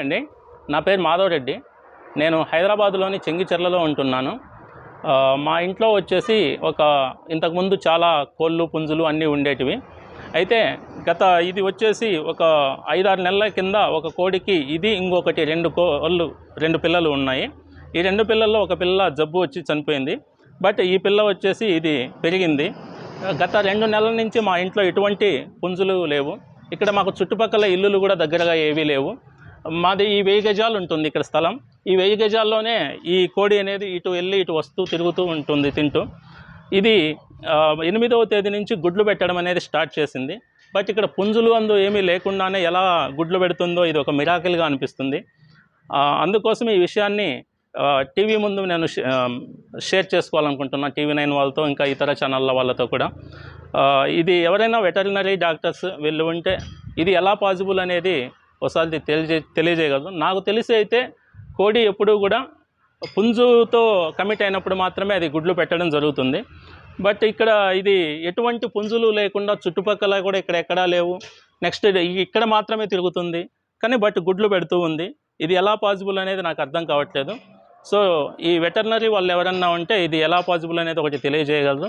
అండి. నా పేరు మాధవ్ రెడ్డి నేను హైదరాబాద్లోని చెంగిచెర్లలో ఉంటున్నాను. మా ఇంట్లో వచ్చేసి ఒక ఇంతకుముందు చాలా కోళ్ళు పుంజులు అన్నీ ఉండేటివి. అయితే గత ఇది వచ్చేసి ఒక ఐదారు నెలల కింద ఒక కోడికి ఇది ఇంకొకటి రెండు కోళ్ళు రెండు పిల్లలు ఉన్నాయి. ఈ రెండు పిల్లల్లో ఒక పిల్ల జబ్బు వచ్చి చనిపోయింది. బట్ ఈ పిల్ల వచ్చేసి ఇది పెరిగింది. గత రెండు నెలల నుంచి మా ఇంట్లో ఎటువంటి పుంజులు లేవు. ఇక్కడ మాకు చుట్టుపక్కల ఇల్లులు కూడా దగ్గరగా ఏవీ లేవు. మాది ఈ వెయ్యి గజాలు ఉంటుంది ఇక్కడ స్థలం. ఈ వెయ్యి గజాల్లోనే ఈ కోడి అనేది ఇటు వెళ్ళి ఇటు వస్తూ తిరుగుతూ ఉంటుంది తింటూ. ఇది ఎనిమిదవ తేదీ నుంచి గుడ్లు పెట్టడం అనేది స్టార్ట్ చేసింది. బట్ ఇక్కడ పుంజులు అందు ఏమీ లేకుండానే ఎలా గుడ్లు పెడుతుందో ఇది ఒక మిరాకిల్గా అనిపిస్తుంది. అందుకోసం ఈ విషయాన్ని టీవీ ముందు నేను షేర్ చేసుకోవాలనుకుంటున్నాను టీవీ నైన్ వాళ్ళతో ఇంకా ఇతర ఛానళ్ళ వాళ్ళతో కూడా. ఇది ఎవరైనా వెటరినరీ డాక్టర్స్ వీళ్ళు ఉంటే ఇది ఎలా పాసిబుల్ అనేది ఒకసారి తెలియజే తెలియజేయగలదు నాకు తెలిసి అయితే కోడి ఎప్పుడూ కూడా పుంజుతో కమిట్ అయినప్పుడు మాత్రమే అది గుడ్లు పెట్టడం జరుగుతుంది. బట్ ఇక్కడ ఇది ఎటువంటి పుంజులు లేకుండా చుట్టుపక్కల కూడా ఇక్కడ ఎక్కడా లేవు. నెక్స్ట్ ఇక్కడ మాత్రమే తిరుగుతుంది. కానీ బట్ గుడ్లు పెడుతూ ఉంది. ఇది ఎలా పాసిబుల్ అనేది నాకు అర్థం కావట్లేదు. సో ఈ వెటర్నరీ వాళ్ళు ఎవరన్నా ఉంటే ఇది ఎలా పాసిబుల్ అనేది ఒకటి తెలియజేయగలరు.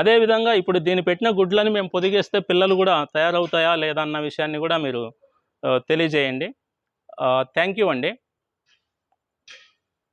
అదేవిధంగా ఇప్పుడు దీన్ని పెట్టిన గుడ్లని మేము పొదిగేస్తే పిల్లలు కూడా తయారవుతాయా లేదా అన్న విషయాన్ని కూడా మీరు తెలియజేయండి. థ్యాంక్ యూ అండి.